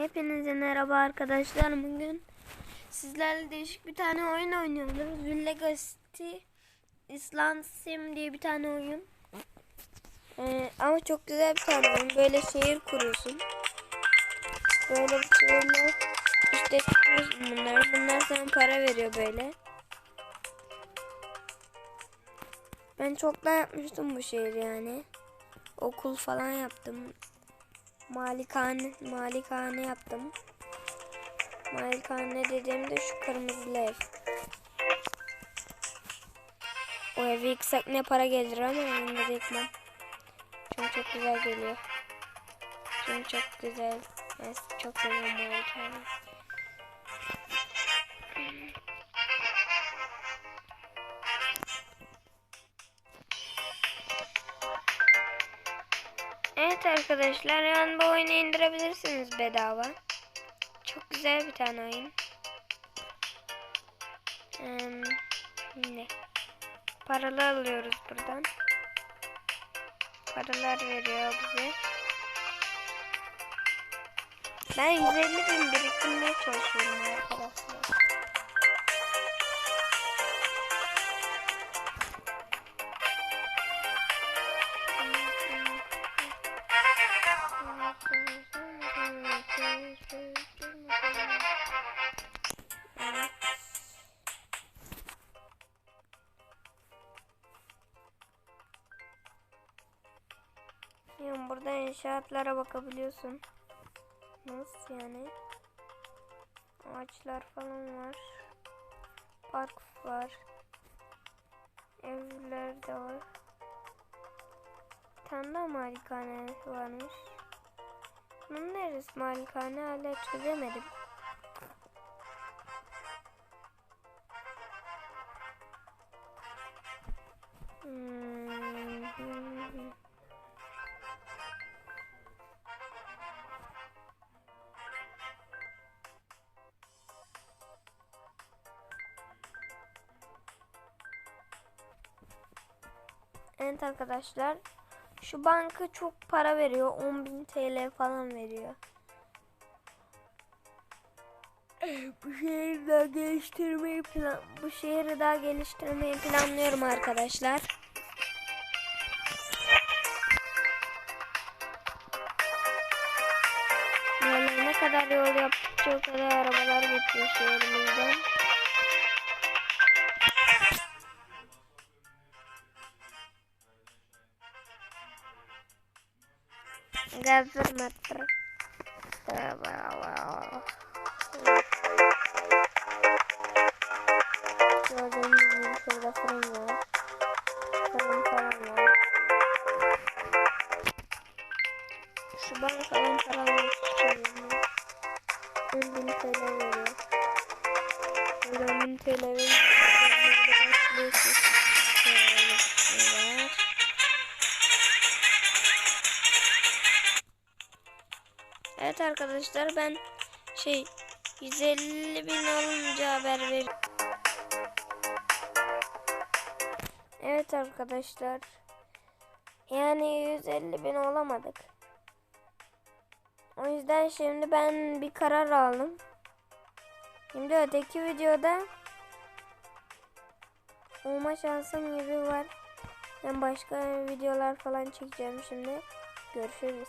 Hepinize merhaba arkadaşlar. Bugün sizlerle değişik bir tane oyun oynuyoruz. Legacy Island Sim diye bir tane oyun. Ee, ama çok güzel bir tane oyun. Böyle şehir kuruyorsun. Böyle bir şehirle işte tutuyorsun bunları. Bunlar sana para veriyor böyle. Ben çoktan yapmıştım bu şehir yani. Okul falan yaptım. Malikane, malikane yaptım. Malikane dediğimde şu kırmızı ev. O evi yıksak ne para gelir ama yine de yıkmam. Çünkü çok güzel geliyor. Çünkü çok güzel. Ben çok seviyorum malikane. Evet arkadaşlar yani bu oyunu indirebilirsiniz bedava. Çok güzel bir tane oyun. Ee, ne? Paralı alıyoruz buradan. Paralar veriyor bize. Ben 150 bin biriktirmeye çalışıyorum arkadaşlar. Yani burada inşaatlara bakabiliyorsun. Nasıl yani? Ağaçlar falan var. Park var. Evler de var. Bir malikane varmış. Bunun neresi malikane hala çözemedim. Hmm. Evet arkadaşlar. Şu banka çok para veriyor. 10.000 TL falan veriyor. Bu şehri daha geliştirmeyi plan bu şehri daha geliştirmeyi planlıyorum arkadaşlar. Böyle ne kadar yol yaptıkça o kadar arabalar geçiyor şehrimizden. Gazır metre. Gördüğünüz gibi şurada fırın var. Fırın falan var. Şu bankadan para almak istiyorum. 10 bin TL veriyor. Burada 10 bin TL veriyor. Evet arkadaşlar ben şey 150 bin alınca haber ver. Evet arkadaşlar. Yani 150 bin olamadık. O yüzden şimdi ben bir karar aldım. Şimdi öteki videoda olma şansım gibi var. Ben başka videolar falan çekeceğim şimdi. Görüşürüz.